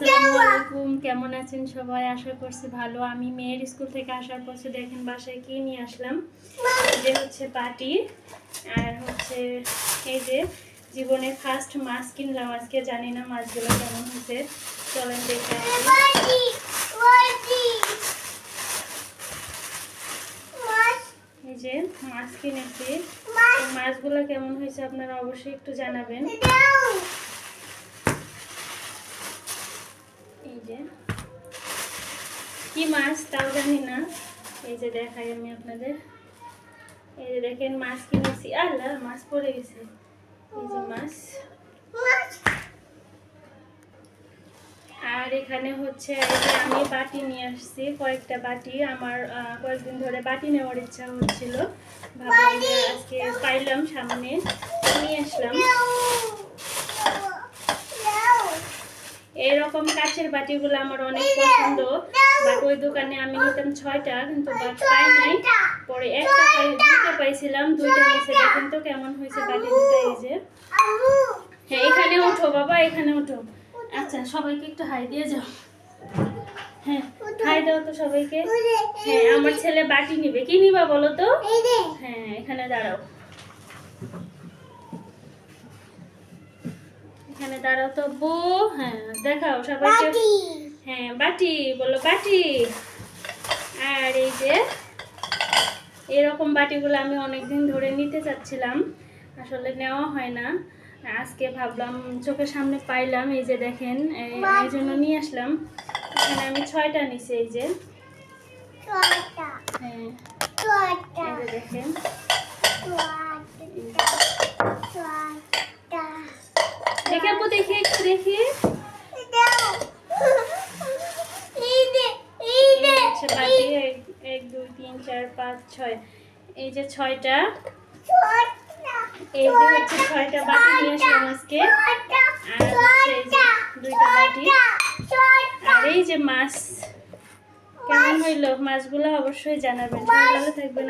আসসালামু আলাইকুম কেমন আছেন সবাই? আশা করছি ভালো। আমি মেয়ের স্কুল থেকে আসার পর দেখেন বাসায় কি নিয়ে আসলাম যে হচ্ছে পাটি আর হচ্ছে এই যে জীবনে ফার্স্ট মাছ কিনলাম। আজকে জানি না মাছগুলো কেমন হয়েছে। চলেন দেখে এই যে মাছ কিনেছি। মাছগুলো কেমন হয়েছে আপনারা অবশ্যই একটু জানাবেন। কি মাছ তাও জানি না। এই যে দেখাই আমি আপনাদের। এই যে দেখেন মাছ কিনেছি। আল্লাহ, মাছ পড়ে গেছে। এই যে মাছ। আর এখানে হচ্ছে আমি বাটি নিয়ে আসছি, কয়েকটা বাটি। আমার কয়েকদিন ধরে বাটি নেওয়ার ইচ্ছা হচ্ছিল। ভাবলাম আজকে পাইলাম সামনে। নিয়ে আসলাম। এরকম কাচের বাটিগুলো আমার অনেক পছন্দ। বাট ওই দোকানে আমি নিতাম ছয়টা, কিন্তু বাট পাই নাই। পরে একটা পাই দুটো পাইছিলাম, দুইটা নিচে। দেখেন তো কেমন হয়েছে বাটি দুটো এই যে। হ্যাঁ এখানে ওঠো বাবা, এখানে ওঠো। আচ্ছা সবাইকে একটু হাই দিয়ে যাও। হ্যাঁ হাই দাও তো সবাইকে। হ্যাঁ আমার ছেলে বাটি নিবে। কি নিবা বলো তো? হ্যাঁ এখানে দাঁড়াও। এখানে দাঁড়াও তো বউ হ্যাঁ দেখাও সবাইকে। হ্যাঁ বাটি বলো বাটি। আর এই যে এরকম বাটিগুলো আমি অনেকদিন ধরে নিতে চাচ্ছিলাম আসলে নেওয়া হয় না। আজকে ভাবলাম চোখের সামনে পাইলাম এই যে দেখেন এই- এই জন্য নিয়ে আসলাম। এখানে আমি ছয়টা নিছি এই যে হ্যাঁ এই যে দেখেন দেখে আপু দেখি একটু, দেখি। এক দুই, তিন, চার, পাঁচ, ছয়। এই যে ছয়টা। এই যে হচ্ছে ছয়টা বাটি নিয়ে দুইটা আর এই যে মাছ। কেমন হইল? মাছগুলো অবশ্যই জানাবেন। ভালো থাকবেন।